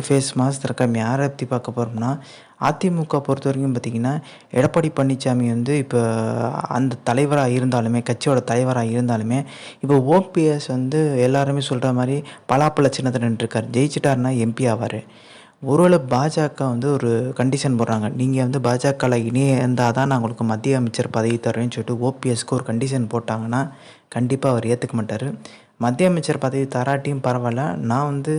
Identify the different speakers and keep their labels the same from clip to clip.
Speaker 1: Face mass திறக்காம யாரை பற்றி பார்க்க போகிறோம்னா அதிமுக பொறுத்த வரைக்கும் பார்த்திங்கன்னா எடப்பாடி பழனிசாமி வந்து இப்போ அந்த தலைவராக இருந்தாலுமே கட்சியோட தலைவராக இருந்தாலுமே இப்போ ஓபிஎஸ் வந்து எல்லாருமே சொல்கிற மாதிரி பலாப்பழ சின்னத்தில் நின்றுருக்கார். ஜெயிச்சிட்டாருன்னா எம்பி ஆவார். ஒருவேளை பாஜக வந்து ஒரு கண்டிஷன் போடுறாங்க. நீங்கள் வந்து பாஜகவில் இணைந்தால் தான் நான் உங்களுக்கு மத்திய அமைச்சர் பதவி தரேன்னு சொல்லிட்டு ஓபிஎஸ்க்கு ஒரு கண்டிஷன் போட்டாங்கன்னா கண்டிப்பாக அவர் ஏற்றுக்க மாட்டார். மத்திய அமைச்சர் பதவி தராட்டியும் பரவாயில்ல. நான் வந்து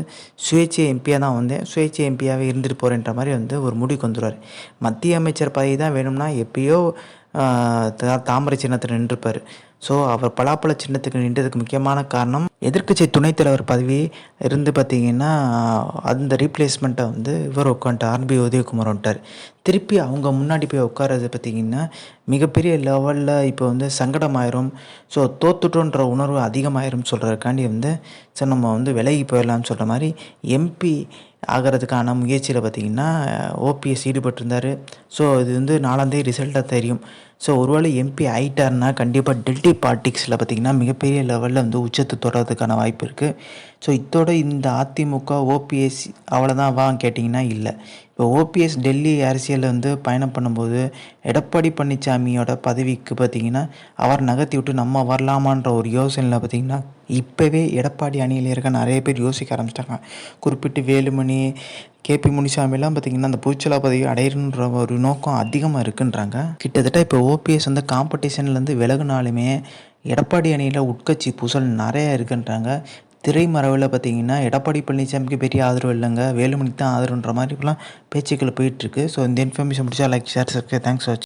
Speaker 1: சுயேட்சை எம்பியாக தான் வந்தேன். சுயேட்சை எம்பியாகவே இருந்துட்டு போகிறேன்ற மாதிரி வந்து ஒரு முடிவுக்கு வந்துடுவார் மத்திய அமைச்சர் பதவி தான் வேணும்னா எப்பயோ தாமரை சின்னத்தில் நின்றுப்பார். ஸோ அவர் பலாப்பழ சின்னத்துக்கு நின்றதுக்கு முக்கியமான காரணம் எதிர்க்கட்சி துணைத் தலைவர் பதவி இருந்து பார்த்திங்கன்னா அந்த ரீப்ளேஸ்மெண்ட்டை வந்து இவர் உட்காந்துட்டு ஆர்பி உதயகுமார் வந்துட்டார். திருப்பி அவங்க முன்னாடி போய் உட்காரது பார்த்திங்கன்னா மிகப்பெரிய லெவலில் இப்போ வந்து சங்கடமாயிரும். ஸோ தோத்துட்டோன்ற உணர்வு அதிகமாயிரும் சொல்கிறதுக்காண்டி வந்து சார் நம்ம வந்து விலகி போயிடலாம்னு சொல்கிற மாதிரி எம்பி ஆகிறதுக்கான முயற்சியில் பார்த்திங்கன்னா ஓபிஎஸ் ஈடுபட்டிருந்தார். ஸோ இது வந்து நாலாந்தேதி ரிசல்ட்டாக தெரியும். ஸோ ஒருவேளை எம்பி ஆகிட்டார்னா கண்டிப்பாக டெல்டி பாலிட்டிக்ஸில் பார்த்திங்கன்னா மிகப்பெரிய லெவலில் வந்து உச்சத்தை தொடர்றதுக்கான வாய்ப்பு இருக்குது ஸோ இதோட இந்த அதிமுக ஓபிஎஸ் அவ்வளோதான் வா கேட்டிங்கன்னா இல்லை. இப்போ ஓபிஎஸ் டெல்லி அரசியலில் வந்து பயணம் பண்ணும்போது எடப்பாடி பழனிசாமியோட பதவிக்கு பார்த்திங்கன்னா அவர் நகர்த்தி விட்டு நம்ம வரலாமான்ற ஒரு யோசனையில் பார்த்திங்கன்னா இப்போவே எடப்பாடி அணியில் இருக்க நிறைய பேர் யோசிக்க ஆரம்பிச்சிட்டாங்க. குறிப்பிட்டு வேலுமணி கேபி முனிசாமிலாம் பார்த்திங்கன்னா அந்த பூச்சலா பதவி அடையணுன்ற ஒரு நோக்கம் அதிகமாக இருக்குன்றாங்க. கிட்டத்தட்ட இப்போ ஓபிஎஸ் வந்து காம்படிஷன்லேருந்து விலகுனாலுமே எடப்பாடி அணியில் உட்கட்சி பூசல் நிறையா இருக்குன்றாங்க. திரைமறைவில் பார்த்தீங்கன்னா எடப்பாடி பழனிசாமிக்கு பெரிய ஆதரவு இல்லைங்க. வேலுமணிக்கு தான் ஆதரவுன்ற மாதிரிலாம் பேச்சுக்கள் போயிட்டுருக்கு ஸோ இந்த இன்ஃபர்மேஷன் முடிச்சா like share subscribe thanks watch